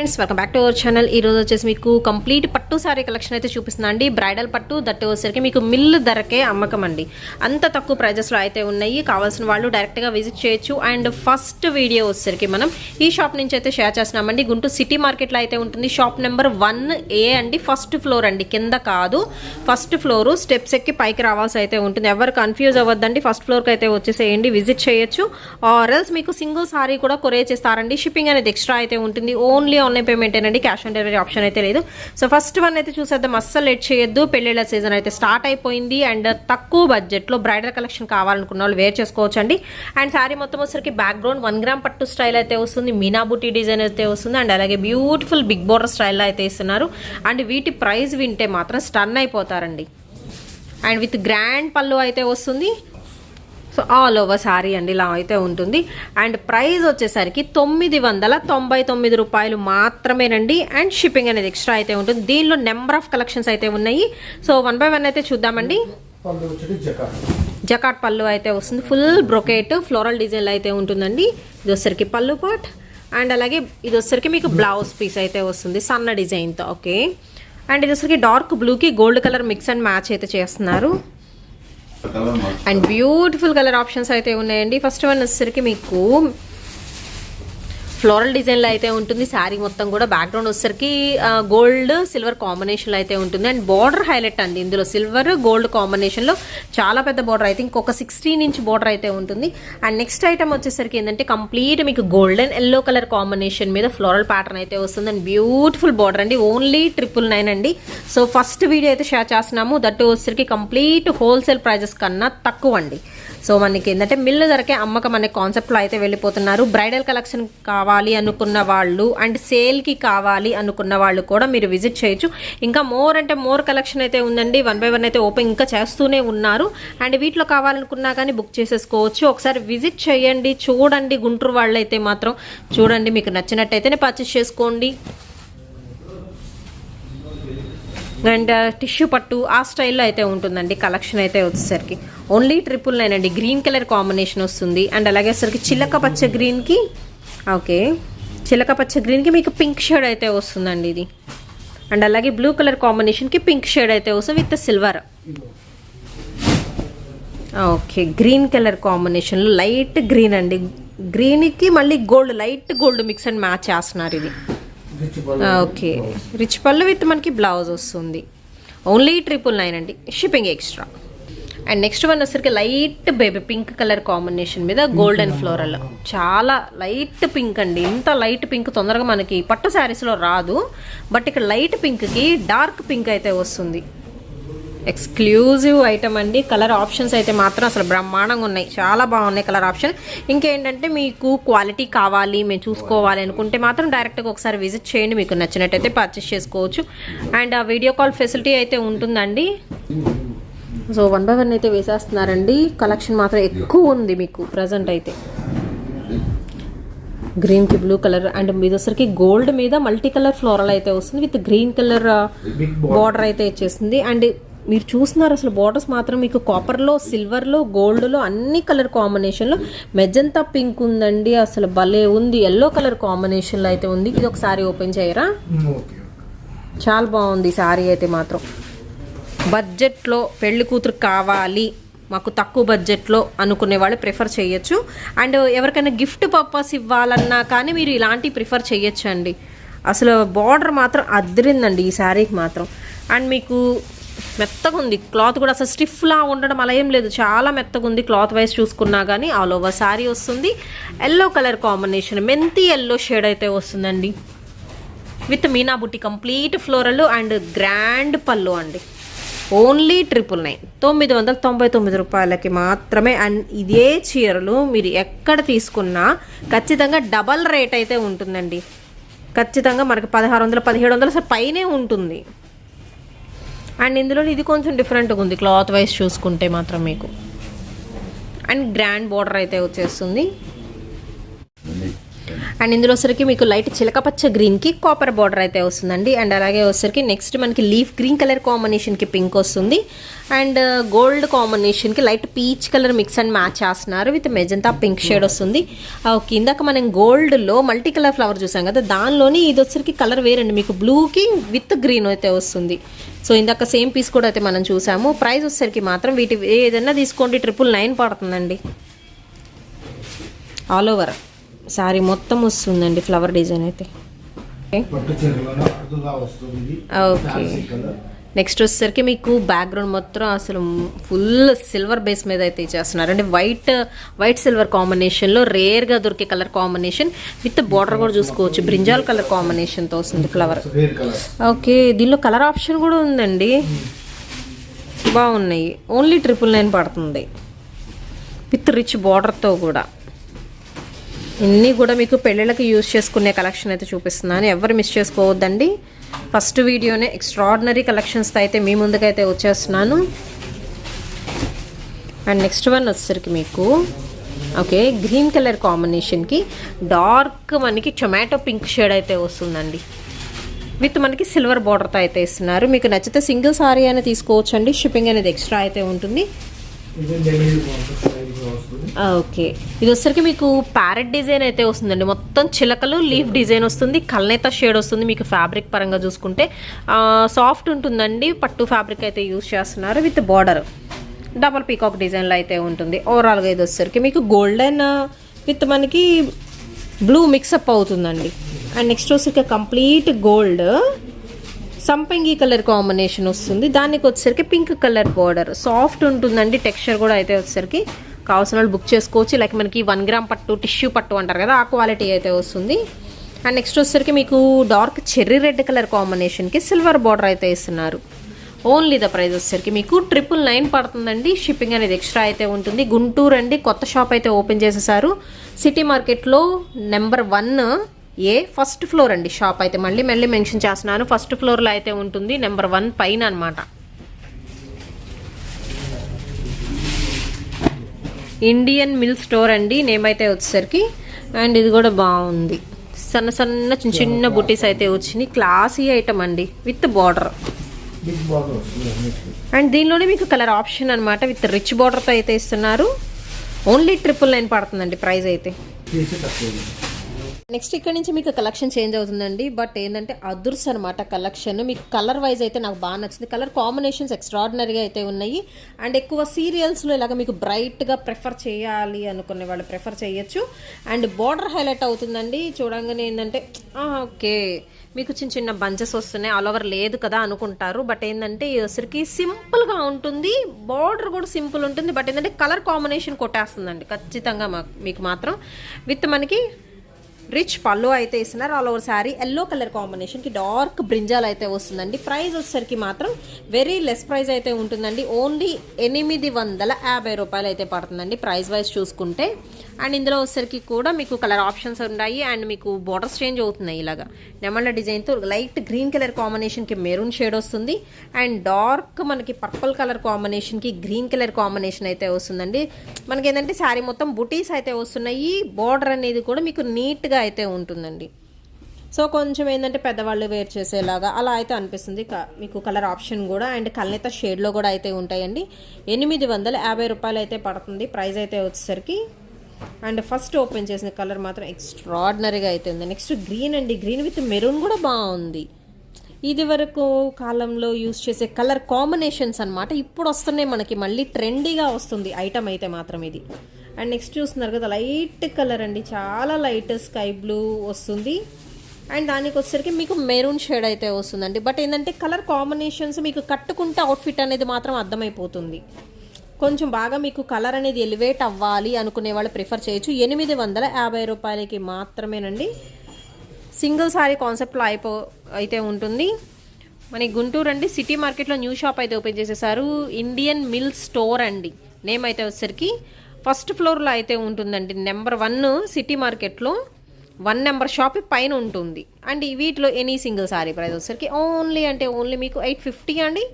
Friends welcome back to our channel ఈ రోజు వచ్చేసి మీకు కంప్లీట్ పట్టు సారీ కలెక్షన్ అయితే చూపిస్తున్నా అండి. బ్రైడల్ పట్టు దట్ వచ్చేసరికి మీకు మిల్లు ధరకే అమ్మకం అండి. అంత తక్కువ ప్రైజెస్లో అయితే ఉన్నాయి. కావాల్సిన వాళ్ళు డైరెక్ట్గా విజిట్ చేయొచ్చు. అండ్ ఫస్ట్ వీడియో వచ్చేసరికి మనం ఈ షాప్ నుంచి అయితే షేర్ చేస్తున్నామండి. గుంటూరు సిటీ మార్కెట్లో అయితే ఉంటుంది. షాప్ నెంబర్ వన్ ఏ అండి. ఫస్ట్ ఫ్లోర్ అండి. కింద కాదు. ఫస్ట్ ఫ్లోర్ స్టెప్స్ ఎక్కి పైకి రావాల్సి అయితే ఉంటుంది. ఎవరు కన్ఫ్యూజ్ అవ్వద్దండి. ఫస్ట్ ఫ్లోర్కి అయితే వచ్చేసేయండి. విజిట్ చేయొచ్చు. ఆర్ ఎల్స్ మీకు సింగిల్ సారీ కూడా కొరే చేస్తారండి. షిప్పింగ్ అనేది ఎక్స్ట్రా అయితే ఉంటుంది. ఓన్లీ ఆన్లైన్ పేమెంట్ ఏనండి క్యాష్ ఆన్ డెలివరీ ఆప్షన్ అయితే లేదు. సో ఫస్ట్ వన్ అయితే చూసేద్దాం. అస్సలు లేట్ చేయొద్దు. పెళ్ళిళ్ళ సీజన్ అయితే స్టార్ట్ అయిపోయింది. అండ్ తక్కువ బడ్జెట్లో బ్రైడల్ కలెక్షన్ కావాలనుకున్న వాళ్ళు వేర్ చేసుకోవచ్చు అండి అండ్ శారీ మొత్తం వచ్చరికి బ్యాక్గ్రౌండ్ వన్ గ్రామ్ పట్టు స్టైల్ అయితే వస్తుంది. మీనా బుటీ డిజైన్ అయితే వస్తుంది. అండ్ అలాగే బ్యూటిఫుల్ బిగ్ బోర్డర్ స్టైల్లో అయితే ఇస్తున్నారు. అండ్ వీటి ప్రైస్ వింటే మాత్రం స్టన్ అయిపోతారండి. అండ్ విత్ గ్రాండ్ పళ్ళు అయితే వస్తుంది. సో ఆల్ ఓవర్ సారీ అండి ఇలా అయితే ఉంటుంది. అండ్ ప్రైస్ వచ్చేసరికి తొమ్మిది వందల తొంభై తొమ్మిది రూపాయలు మాత్రమేనండి. అండ్ షిప్పింగ్ అనేది ఎక్స్ట్రా అయితే ఉంటుంది. దీనిలో నెంబర్ ఆఫ్ కలెక్షన్స్ అయితే ఉన్నాయి. సో వన్ బై వన్ అయితే చూద్దామండి. జకాట్ పళ్ళు అయితే వస్తుంది. ఫుల్ బ్రొకేట్ ఫ్లోరల్ డిజైన్లు అయితే ఉంటుందండి. ఇది వచ్చరికి పళ్ళు పాట్ అండ్ అలాగే ఇది వచ్చరికి మీకు బ్లౌజ్ పీస్ అయితే వస్తుంది. సన్న డిజైన్తో ఓకే. అండ్ ఇది వచ్చరికి డార్క్ బ్లూకి gold colour mix and match అయితే చేస్తున్నారు. అండ్ బ్యూటిఫుల్ కలర్ ఆప్షన్స్ అయితే ఉన్నాయండి. ఫస్ట్ వన్ వచ్చేసరికి మీకు ఫ్లోరల్ డిజైన్లో అయితే ఉంటుంది. శారీ మొత్తం కూడా బ్యాక్గ్రౌండ్ వచ్చేసరికి గోల్డ్ సిల్వర్ కాంబినేషన్లో అయితే ఉంటుంది. అండ్ బార్డర్ హైలైట్ అండి ఇందులో. సిల్వర్ గోల్డ్ కాంబినేషన్లో చాలా పెద్ద బార్డర్ అయితే ఇంకొక సిక్స్టీన్ ఇంచ్ బార్డర్ అయితే ఉంటుంది. అండ్ నెక్స్ట్ ఐటమ్ వచ్చేసరికి ఏంటంటే కంప్లీట్ మీకు గోల్డెన్ ఎల్లో కలర్ కాంబినేషన్ మీద ఫ్లోరల్ ప్యాటర్న్ అయితే వస్తుంది. అండ్ బ్యూటిఫుల్ బార్డర్ అండి. ఓన్లీ ట్రిపుల్ నైన్ అండి. సో ఫస్ట్ వీడియో అయితే షేర్ చేస్తున్నాము. దట్ వచ్చేసరికి కంప్లీట్ హోల్సేల్ ప్రైజెస్ కన్నా తక్కువ అండి. సో మనకి ఏంటంటే మిల్లు ధరకే అమ్మకం అనే కాన్సెప్ట్లో అయితే వెళ్ళిపోతున్నారు. బ్రైడల్ కలెక్షన్ కావాలి అనుకున్న వాళ్ళు అండ్ సేల్కి కావాలి అనుకున్న వాళ్ళు కూడా మీరు విజిట్ చేయొచ్చు. ఇంకా మోర్ అంటే మోర్ కలెక్షన్ అయితే ఉందండి. వన్ బై వన్ అయితే ఓపెన్ ఇంకా చేస్తూనే ఉన్నారు. అండ్ వీటిలో కావాలనుకున్నా కానీ బుక్ చేసేసుకోవచ్చు. ఒకసారి విజిట్ చేయండి. చూడండి. గుంటూరు వాళ్ళు అయితే మాత్రం చూడండి. మీకు నచ్చినట్టయితేనే పర్చేస్ చేసుకోండి. అండ్ టిష్యూ uh, పట్టు ఆ స్టైల్లో అయితే ఉంటుందండి కలెక్షన్ అయితే వచ్చేసరికి. ఓన్లీ ట్రిపుల్ నైన్ అండి గ్రీన్ కలర్ కాంబినేషన్ వస్తుంది. అండ్ అలాగే సరికి చిలక పచ్చ గ్రీన్కి ఓకే చిలక పచ్చ గ్రీన్కి మీకు పింక్ షేడ్ అయితే వస్తుందండి ఇది. అండ్ అలాగే బ్లూ కలర్ కాంబినేషన్కి పింక్ షేడ్ అయితే వస్తుంది with silver okay green colour కాంబినేషన్లో లైట్ గ్రీన్ అండి. గ్రీన్కి మళ్ళీ gold light gold mix and match చేస్తున్నారు ఇది. ఓకే. రిచ్ పళ్ళు విత్ మనకి బ్లౌజ్ వస్తుంది. ఓన్లీ ట్రిపుల్ నైన్ అండి. Shipping extra and next one వచ్చరికి light baby pink colour combination మీద గోల్డెన్ ఫ్లోరల్ చాలా లైట్ పింక్ అండి. ఇంత లైట్ పింక్ తొందరగా మనకి పట్టు శారీస్లో రాదు. బట్ ఇక్కడ లైట్ పింక్కి డార్క్ పింక్ అయితే వస్తుంది. ఎక్స్క్లూజివ్ ఐటమ్ అండి. కలర్ ఆప్షన్స్ అయితే మాత్రం అసలు బ్రహ్మాండంగా ఉన్నాయి. చాలా బాగున్నాయి కలర్ ఆప్షన్. ఇంకేంటంటే మీకు క్వాలిటీ కావాలి మేము చూసుకోవాలి అనుకుంటే మాత్రం డైరెక్ట్గా ఒకసారి విజిట్ చేయండి. మీకు నచ్చినట్టయితే పర్చేస్ చేసుకోవచ్చు. అండ్ ఆ వీడియో కాల్ ఫెసిలిటీ అయితే ఉంటుందండి. సో వన్ బై వన్ అయితే వేసేస్తున్నారండి. కలెక్షన్ మాత్రం ఎక్కువ ఉంది మీకు ప్రజెంట్ అయితే. గ్రీన్కి బ్లూ కలర్ అండ్ మీద వచ్చరికి గోల్డ్ మీద మల్టీ కలర్ ఫ్లోరల్ అయితే వస్తుంది. విత్ గ్రీన్ కలర్ బార్డర్ అయితే ఇచ్చేస్తుంది అండ్ మీరు చూస్తున్నారు అసలు బార్డర్స్ మాత్రం మీకు కాపర్లో సిల్వర్లో గోల్డ్లో అన్ని కలర్ కాంబినేషన్లో మెజంతా పింక్ ఉందండి అసలు భలే ఉంది. ఎల్లో కలర్ కాంబినేషన్లో అయితే ఉంది. ఇది ఒకసారి ఓపెన్ చేయరా? చాలా బాగుంది శారీ అయితే మాత్రం. బడ్జెట్లో పెళ్ళి కూతురు కావాలి మాకు తక్కువ బడ్జెట్లో అనుకునే వాళ్ళు ప్రిఫర్ చేయొచ్చు. అండ్ ఎవరికైనా గిఫ్ట్ పర్పస్ ఇవ్వాలన్నా కానీ మీరు ఇలాంటి ప్రిఫర్ చేయొచ్చు అండి అసలు బార్డర్ మాత్రం అద్దరిందండి ఈ శారీకి మాత్రం. అండ్ మీకు మెత్తగా ఉంది క్లాత్ కూడా అసలు స్టిఫ్లా ఉండడం అలా ఏం లేదు. చాలా మెత్తగా ఉంది క్లాత్ వైజ్ చూసుకున్నా కానీ ఆల్ ఓవర్ శారీ వస్తుంది. ఎల్లో కలర్ కాంబినేషన్ మెంతి ఎల్లో షేడ్ అయితే వస్తుందండి. విత్ మీనా బుట్టి కంప్లీట్ ఫ్లోరల్ అండ్ గ్రాండ్ పళ్ళు అండి. Only triple nine. తొమ్మిది వందల తొంభై తొమ్మిది రూపాయలకి మాత్రమే. అండ్ ఇదే చీరలు మీరు ఎక్కడ తీసుకున్నా ఖచ్చితంగా డబల్ రేట్ అయితే ఉంటుందండి. ఖచ్చితంగా మనకి పదహారు వందల పదిహేడు వందలు పైనే ఉంటుంది. అండ్ ఇందులో ఇది కొంచెం డిఫరెంట్గా ఉంది క్లాత్ వైజ్ చూసుకుంటే మాత్రం మీకు. అండ్ గ్రాండ్ బార్డర్ అయితే వచ్చేస్తుంది. అండ్ ఇందులో వచ్చరికి మీకు లైట్ చిలకపచ్చ గ్రీన్కి కాపర్ బార్డర్ అయితే వస్తుందండి. అండ్ అలాగే వచ్చరికి నెక్స్ట్ మనకి లీఫ్ గ్రీన్ కలర్ కాంబినేషన్కి పింక్ వస్తుంది. అండ్ గోల్డ్ కాంబినేషన్కి light peach colour mix and match చేస్తున్నారు విత్ మెజంతా పింక్ షేడ్ వస్తుంది. Uh, ఓకే ఇందాక మనం గోల్డ్లో మల్టీ కలర్ ఫ్లవర్ చూసాం కదా దానిలోని ఇది వచ్చరికి కలర్ వేరండి. మీకు బ్లూకి విత్ గ్రీన్ అయితే వస్తుంది. సో ఇందాక సేమ్ పీస్ కూడా అయితే మనం చూసాము. ప్రైస్ వచ్చేసరికి మాత్రం వీటి ఏదైనా తీసుకోండి ట్రిపుల్ నైన్ పడుతుందండి. ఆల్ ఓవర్ సారీ మొత్తం వస్తుందండి ఫ్లవర్ డిజైన్ అయితే. ఓకే నెక్స్ట్ వచ్చేసరికి మీకు బ్యాక్గ్రౌండ్ మొత్తం అసలు ఫుల్ సిల్వర్ బేస్ మీద అయితే ఇచ్చేస్తున్నారు. అంటే వైట్ వైట్ సిల్వర్ కాంబినేషన్లో రేర్గా దొరికే కలర్ కాంబినేషన్ విత్ బార్డర్ కూడా చూసుకోవచ్చు. బ్రింజాల్ కలర్ కాంబినేషన్తో వస్తుంది ఫ్లవర్ ఓకే దీనిలో కలర్ ఆప్షన్ కూడా ఉందండి. బాగున్నాయి. ఓన్లీ ట్రిపుల్ నైన్ పడుతుంది. విత్ రిచ్ బార్డర్తో కూడా. ఇన్ని కూడా మీకు పెళ్ళిళ్ళకి యూజ్ చేసుకునే కలెక్షన్ అయితే చూపిస్తున్నాను. ఎవరు మిస్ చేసుకోవద్దండి. ఫస్ట్ వీడియోనే ఎక్స్ట్రాడినరీ కలెక్షన్స్తో అయితే మీ ముందుకైతే వచ్చేస్తున్నాను. అండ్ నెక్స్ట్ వన్ వచ్చేసరికి మీకు ఓకే గ్రీన్ కలర్ కాంబినేషన్కి డార్క్ మనకి టొమాటో పింక్ షేడ్ అయితే వస్తుందండి. విత్ మనకి సిల్వర్ బార్డర్తో అయితే ఇస్తున్నారు. మీకు నచ్చితే సింగిల్ సారీ అయినా తీసుకోవచ్చండి. షిప్పింగ్ అనేది ఎక్స్ట్రా అయితే ఉంటుంది. ఓకే ah, ఇది వచ్చరికి మీకు ప్యారెట్ డిజైన్ అయితే వస్తుందండి. మొత్తం చిలకలు లీఫ్ డిజైన్ వస్తుంది కల్నేత షేడ్ వస్తుంది మీకు ఫ్యాబ్రిక్ పరంగా చూసుకుంటే. సాఫ్ట్ ఉంటుందండి పట్టు ఫ్యాబ్రిక్ అయితే యూజ్ చేస్తున్నారు విత్ బార్డర్ డబల్ పీకాక్ డిజైన్లో అయితే ఉంటుంది. ఓవరాల్గా ఇది వచ్చరికి మీకు గోల్డెన్ విత్ మనకి బ్లూ మిక్సప్ అవుతుందండి. అండ్ నెక్స్ట్ వచ్చరికి కంప్లీట్ గోల్డ్ సంపంగి కలర్ కాంబినేషన్ వస్తుంది. దానికి వచ్చేసరికి పింక్ కలర్ బార్డర్ సాఫ్ట్ ఉంటుందండి టెక్స్చర్ కూడా అయితే వచ్చేసరికి కావాల్సిన వాళ్ళు బుక్ చేసుకోవచ్చు. లైక్ మనకి వన్ గ్రామ్ పట్టు టిష్యూ పట్టు అంటారు కదా ఆ క్వాలిటీ అయితే వస్తుంది. అండ్ నెక్స్ట్ వచ్చేసరికి మీకు డార్క్ చెర్రీ రెడ్ కలర్ కాంబినేషన్కి సిల్వర్ బార్డర్ అయితే ఇస్తున్నారు. ఓన్లీ ద ప్రైస్ వచ్చేసరికి మీకు ట్రిపుల్ నైన్ పడుతుందండి. షిప్పింగ్ అనేది ఎక్స్ట్రా అయితే ఉంటుంది. గుంటూరు అండి కొత్త షాప్ అయితే ఓపెన్ చేసేసారు. సిటీ మార్కెట్లో నెంబర్ వన్ ఏ? ఫస్ట్ ఫ్లోర్ అండి షాప్ అయితే. మళ్ళీ మళ్ళీ మెన్షన్ చేస్తున్నాను. ఫస్ట్ ఫ్లోర్లో అయితే ఉంటుంది. నెంబర్ వన్ పైన అనమాట ఇండియన్ మిల్ స్టోర్ అండి. నేమ్ అయితే వచ్చేసరికి. అండ్ ఇది కూడా బాగుంది. సన్న సన్న చిన్న చిన్న బుటీస్ అయితే వచ్చినాయి. క్లాసీ ఐటమ్ అండి. విత్ బార్డర్ అండ్ దీనిలోనే మీకు కలర్ ఆప్షన్ అనమాట విత్ రిచ్ బార్డర్తో అయితే ఇస్తున్నారు. ఓన్లీ ట్రిపుల్ నైన్ పడుతుందండి ప్రైస్ అయితే. నెక్స్ట్ ఇక్కడ నుంచి మీకు కలెక్షన్ చేంజ్ అవుతుందండి. బట్ ఏంటంటే అదుర్స్ అనమాట కలెక్షన్ మీకు కలర్ వైజ్ అయితే నాకు బాగా నచ్చింది. కలర్ కాంబినేషన్స్ ఎక్స్ట్రాడినరీగా అయితే ఉన్నాయి. అండ్ ఎక్కువ సీరియల్స్లో ఇలాగ మీకు బ్రైట్గా ప్రిఫర్ చేయాలి అనుకునే వాళ్ళు ప్రిఫర్ చేయొచ్చు. అండ్ బార్డర్ హైలైట్ అవుతుందండి. చూడంగానే ఏంటంటే ఓకే. మీకు చిన్న చిన్న బంచెస్ వస్తున్నాయి. ఆల్ ఓవర్ లేదు కదా అనుకుంటారు. బట్ ఏంటంటే ఈ వచ్చరికి సింపుల్గా ఉంటుంది. బార్డర్ కూడా సింపుల్ ఉంటుంది. బట్ ఏంటంటే కలర్ కాంబినేషన్ కొట్టేస్తుందండి. ఖచ్చితంగా మాకు మీకు మాత్రం. విత్ మనకి రిచ్ పళ్ళు అయితే ఇస్తున్నారు all over sari yellow colour కాంబినేషన్కి డార్క్ బ్రింజాల్ అయితే వస్తుందండి. ప్రైస్ వచ్చేసరికి మాత్రం వెరీ లెస్ ప్రైస్ అయితే ఉంటుందండి. ఓన్లీ ఎనిమిది వందల యాభై రూపాయలు అయితే పడుతుందండి ప్రైస్ వైజ్ చూసుకుంటే. అండ్ ఇందులో వచ్చేసరికి కూడా మీకు కలర్ ఆప్షన్స్ ఉన్నాయి అండ్ మీకు బోర్డర్స్ చేంజ్ అవుతున్నాయి ఇలాగా. నెమళ్ళ డిజైన్తో లైట్ గ్రీన్ కలర్ కాంబినేషన్కి మెరూన్ షేడ్ వస్తుంది. అండ్ డార్క్ మనకి పర్పుల్ కలర్ కాంబినేషన్కి గ్రీన్ కలర్ కాంబినేషన్ అయితే వస్తుందండి. మనకి ఏంటంటే శారీ మొత్తం బుటీస్ అయితే వస్తున్నాయి. బోర్డర్ అనేది కూడా మీకు నీట్గా అయితే ఉంటుందండి. సో కొంచెం ఏంటంటే పెద్దవాళ్ళు వేర్ చేసేలాగా అలా అయితే అనిపిస్తుంది. క- మీకు కలర్ ఆప్షన్ కూడా అండ్ కల్నేత షేడ్లో కూడా అయితే ఉంటాయండి. ఎనిమిది వందల యాభై రూపాయలు అయితే పడుతుంది. ప్రైస్ అయితే వచ్చేసరికి అండ్ ఫస్ట్ ఓపెన్ చేసిన కలర్ మాత్రం ఎక్స్ట్రాడినరీగా అయితే ఉంది. నెక్స్ట్ గ్రీన్ అండి. గ్రీన్ విత్ మెరూన్ కూడా బాగుంది. ఇది వరకు కాలంలో యూస్ చేసే కలర్ కాంబినేషన్స్ అన్నమాట. ఇప్పుడు వస్తున్నాయి మనకి. మళ్ళీ ట్రెండీగా వస్తుంది ఐటమ్ అయితే మాత్రం ఇది. అండ్ నెక్స్ట్ చూస్తున్నారు కదా లైట్ కలర్ అండి. చాలా లైట్ స్కై బ్లూ వస్తుంది. అండ్ దానికి వచ్చేసరికి మీకు మెరూన్ షేడ్ అయితే వస్తుందండి. బట్ ఏంటంటే కలర్ కాంబినేషన్స్ మీకు కట్టుకుంటే అవుట్ఫిట్ అనేది మాత్రం అర్థమైపోతుంది. కొంచెం బాగా మీకు కలర్ అనేది ఎలివేట్ అవ్వాలి అనుకునే వాళ్ళు ప్రిఫర్ చేయొచ్చు. ఎనిమిది వందల యాభై రూపాయలకి మాత్రమేనండి. సింగిల్ సారీ కాన్సెప్ట్లో అయిపో అయితే ఉంటుంది. మన గుంటూరు అండి సిటీ మార్కెట్లో న్యూ షాప్ అయితే ఓపెన్ చేసేసారు. ఇండియన్ మిల్ స్టోర్ అండి. నేమ్ అయితే వచ్చేసరికి ఫస్ట్ ఫ్లోర్లో అయితే ఉంటుందండి. నెంబర్ వన్ సిటీ మార్కెట్లో వన్ నెంబర్ షాప్ పైన ఉంటుంది. అండ్ వీటిలో ఎనీ సింగిల్ సారీ ప్రైస్ వచ్చేసరికి ఓన్లీ అంటే ఓన్లీ మీకు ఎయిట్ ఫిఫ్టీ అండి.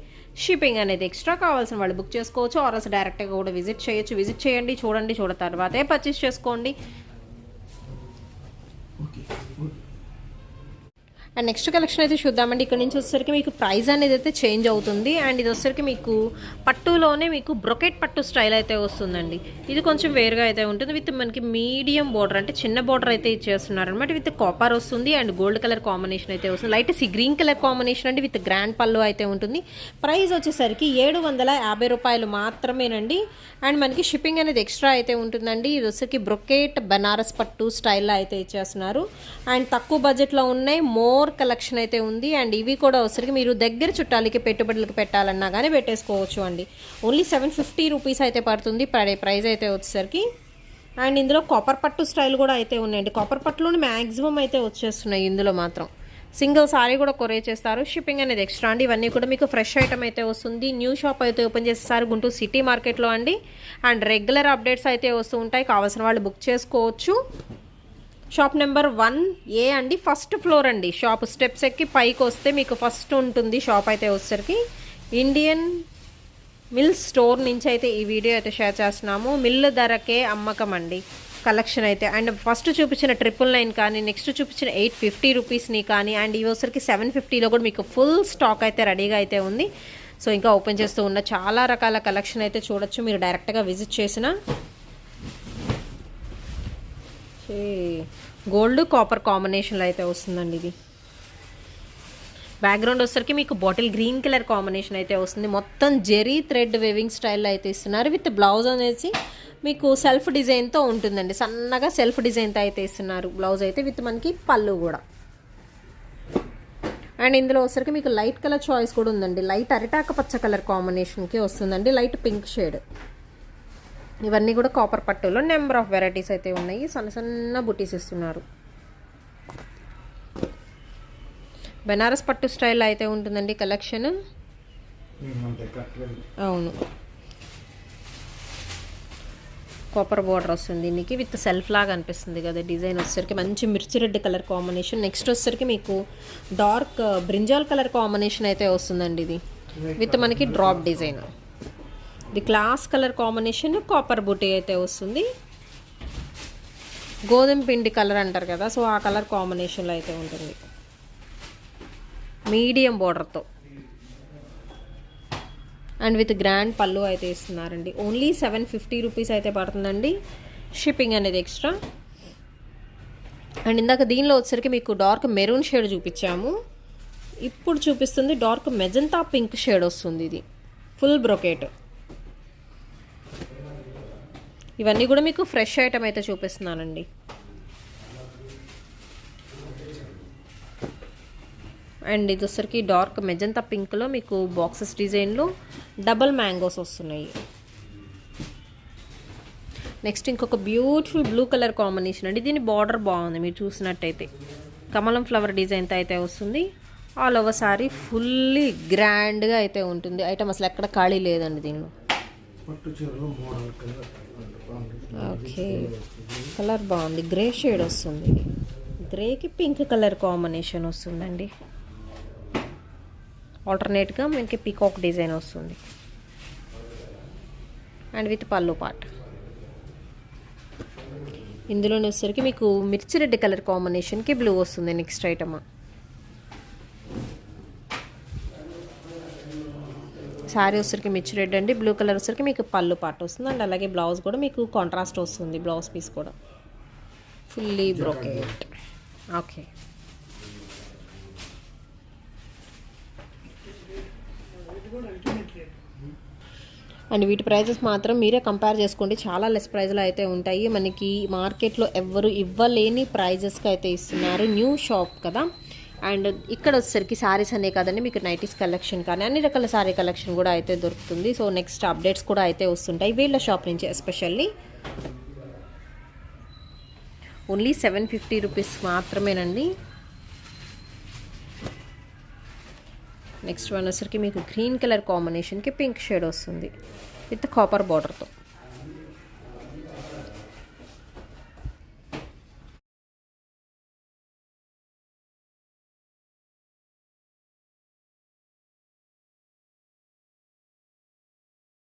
షిప్పింగ్ అనేది ఎక్స్ట్రా కావాల్సిన వాళ్ళు బుక్ చేసుకోవచ్చు. ఆర్ఎస్ డైరెక్ట్గా కూడా విజిట్ చేయొచ్చు. విజిట్ చేయండి చూడండి చూడ తర్వాతే పర్చేస్ చేసుకోండి. అండ్ నెక్స్ట్ కలెక్షన్ అయితే చూద్దామండి. ఇక్కడ నుంచి వచ్చేసరికి మీకు ప్రైస్ అనేది అయితే చేంజ్ అవుతుంది. అండ్ ఇది వచ్చేసరికి మీకు పట్టులోనే మీకు బ్రొకెట్ పట్టు స్టైల్ అయితే వస్తుందండి. ఇది కొంచెం వేరుగా అయితే ఉంటుంది. విత్ మనకి మీడియం బోర్డర్ అంటే చిన్న బోర్డర్ అయితే ఇచ్చేస్తున్నారు అనమాట విత్ కాపర్ వస్తుంది అండ్ గోల్డ్ కలర్ కాంబినేషన్ అయితే వస్తుంది. Light sea green colour combination అండి. విత్ గ్రాండ్ పళ్ళు అయితే ఉంటుంది. ప్రైస్ వచ్చేసరికి ఏడు వందల యాభై రూపాయలు మాత్రమేనండి. అండ్ మనకి షిప్పింగ్ అనేది ఎక్స్ట్రా అయితే ఉంటుందండి. ఇది వచ్చేసరికి బ్రొకెట్ బనారస్ పట్టు స్టైల్లో అయితే ఇచ్చేస్తున్నారు. అండ్ తక్కువ బడ్జెట్లో ఉన్నాయి. మోర్ కలెక్షన్ అయితే ఉంది అండ్ ఇవి కూడా వచ్చేసరికి మీరు దగ్గర చుట్టాలకి పెట్టుబడులకు పెట్టాలన్నా కానీ పెట్టేసుకోవచ్చు అండి. ఓన్లీ సెవెన్ ఫిఫ్టీ రూపీస్ అయితే పడుతుంది పడే ప్రైస్ అయితే వచ్చేసరికి. అండ్ ఇందులో కాపర్ పట్టు స్టైల్ కూడా అయితే ఉన్నాయండి. కాపర్ పట్టులోని మ్యాక్సిమం అయితే వచ్చేస్తున్నాయి ఇందులో మాత్రం. సింగిల్ సారీ కూడా కొరే చేస్తారు. షిప్పింగ్ అనేది ఎక్స్ట్రా అండి. ఇవన్నీ కూడా మీకు ఫ్రెష్ ఐటమ్ అయితే వస్తుంది. న్యూ షాప్ అయితే ఓపెన్ చేసేసారు గుంటూరు సిటీ మార్కెట్లో అండి. అండ్ రెగ్యులర్ అప్డేట్స్ అయితే వస్తూ ఉంటాయి. కావాల్సిన వాళ్ళు బుక్ చేసుకోవచ్చు. షాప్ నెంబర్ వన్ ఏ అండి. ఫస్ట్ ఫ్లోర్ అండి. షాప్ స్టెప్స్ ఎక్కి పైకి వస్తే మీకు ఫస్ట్ ఉంటుంది షాప్ అయితే వచ్చేసరికి. ఇండియన్ మిల్ స్టోర్ నుంచి అయితే ఈ వీడియో అయితే షేర్ చేస్తున్నాము. మిల్ ధరకే అమ్మకం అండి. కలెక్షన్ అయితే. అండ్ ఫస్ట్ చూపించిన ట్రిపుల్ నైన్ కానీ నెక్స్ట్ చూపించిన ఎయిట్ ఫిఫ్టీ రూపీస్ని కానీ అండ్ ఇవి సెవెన్ ఫిఫ్టీలో కూడా మీకు ఫుల్ స్టాక్ అయితే రెడీగా అయితే ఉంది. సో ఇంకా ఓపెన్ చేస్తూ ఉన్న చాలా రకాల కలెక్షన్ అయితే చూడొచ్చు. మీరు డైరెక్ట్గా విజిట్ చేసిన ఓకే. గోల్డ్ కాపర్ కాంబినేషన్లో అయితే వస్తుందండి ఇది. బ్యాక్గ్రౌండ్ వచ్చేసరికి మీకు బాటిల్ గ్రీన్ కలర్ కాంబినేషన్ అయితే వస్తుంది. మొత్తం జెరీ థ్రెడ్ వేవింగ్ స్టైల్లో అయితే ఇస్తున్నారు. విత్ బ్లౌజ్ అనేసి మీకు సెల్ఫ్ డిజైన్తో ఉంటుందండి. సన్నగా సెల్ఫ్ డిజైన్తో అయితే ఇస్తున్నారు. బ్లౌజ్ అయితే విత్ మనకి పళ్ళు కూడా. అండ్ ఇందులో వచ్చరికి మీకు లైట్ కలర్ చాయిస్ కూడా ఉందండి. లైట్ అరిటాక పచ్చ కలర్ కాంబినేషన్కి వస్తుందండి. Light pink shade. ఇవన్నీ కూడా కాపర్ పట్టులో నెంబర్ ఆఫ్ వెరైటీస్ అయితే ఉన్నాయి. సన్న సన్న బుటీస్ ఇస్తున్నారు. బెనారస్ పట్టు స్టైల్ అయితే ఉంటుందండి కలెక్షన్. అవును. కాపర్ బార్డర్ వస్తుంది దీనికి విత్ సెల్ఫ్ లాగా అనిపిస్తుంది కదా డిజైన్ వచ్చేసరికి. మంచి మిర్చి రెడ్ కలర్ కాంబినేషన్. నెక్స్ట్ వచ్చేసరికి మీకు డార్క్ బ్రింజాల్ కలర్ కాంబినేషన్ అయితే వస్తుందండి ఇది. విత్ మనకి డ్రాప్ డిజైన్. ఇది క్లాస్ కలర్ కాంబినేషన్ కాపర్ బూటీ అయితే వస్తుంది. గోధుమ పిండి కలర్ అంటారు కదా సో ఆ కలర్ కాంబినేషన్లో అయితే ఉంటుంది. మీడియం బార్డర్తో. అండ్ విత్ గ్రాండ్ పళ్ళు అయితే ఇస్తున్నారండి. ఓన్లీ సెవెన్ ఫిఫ్టీ రూపీస్ అయితే పడుతుందండి. షిప్పింగ్ అనేది ఎక్స్ట్రా. అండ్ ఇందాక దీనిలో వచ్చేసరికి మీకు డార్క్ మెరూన్ షేడ్ చూపించాము. ఇప్పుడు చూపిస్తుంది డార్క్ మెజంతా పింక్ షేడ్ వస్తుంది ఇది. Full brocade. ఇవన్నీ కూడా మీకు ఫ్రెష్ ఐటమ్ అయితే చూపిస్తున్నానండి. అండ్ ఇది వచ్చరికి డార్క్ మెజంతా పింక్లో మీకు బాక్సెస్ డిజైన్లో డబల్ మ్యాంగోస్ వస్తున్నాయి. నెక్స్ట్ ఇంకొక బ్యూటిఫుల్ బ్లూ కలర్ కాంబినేషన్ అండి. దీని బార్డర్ బాగుంది మీరు చూసినట్టయితే. కమలం ఫ్లవర్ డిజైన్తో అయితే వస్తుంది. ఆల్ ఓవర్ సారీ ఫుల్లీ గ్రాండ్గా అయితే ఉంటుంది. ఐటమ్ అసలు ఎక్కడ ఖాళీ లేదండి దీనిలో. ఓకే. కలర్ బాగుంది. గ్రే షేడ్ వస్తుంది. గ్రేకి పింక్ కలర్ కాంబినేషన్ వస్తుందండి. ఆల్టర్నేట్గా మనకి పీకాక్ డిజైన్ వస్తుంది. అండ్ విత్ పళ్ళు పాట ఇందులోనే వచ్చేసరికి మీకు మిర్చి రెడ్ కలర్ కాంబినేషన్కి బ్లూ వస్తుంది నెక్స్ట్ ఐటమ్ శారీ వచ్చరికి మిర్చి రెడ్ అండి. బ్లూ కలర్ వచ్చరికి మీకు పళ్ళు పాట వస్తుంది. అండ్ అలాగే బ్లౌజ్ కూడా మీకు కాంట్రాస్ట్ వస్తుంది బ్లౌజ్ పీస్ కూడా. ఫుల్లీ బ్రోకెట్ ఓకే అండ్ వీటి ప్రైజెస్ మాత్రం మీరే కంపేర్ చేసుకోండి. చాలా లెస్ ప్రైజ్లో అయితే ఉంటాయి. మనకి మార్కెట్లో ఎవ్వరు ఇవ్వలేని ప్రైజెస్కి అయితే ఇస్తున్నారు. న్యూ షాప్ కదా. అండ్ ఇక్కడ వచ్చేసరికి శారీస్ అనే కాదండి మీకు నైటీస్ కలెక్షన్ కానీ అన్ని రకాల శారీ కలెక్షన్ కూడా అయితే దొరుకుతుంది. సో నెక్స్ట్ అప్డేట్స్ కూడా అయితే వస్తుంటాయి. వీళ్ళ షాప్ నుంచి especially only seven fifty rupees మాత్రమేనండి. నెక్స్ట్ వన్ వచ్చరికి మీకు గ్రీన్ కలర్ కాంబినేషన్కి పింక్ షేడ్ వస్తుంది విత్ కాపర్ బార్డర్తో.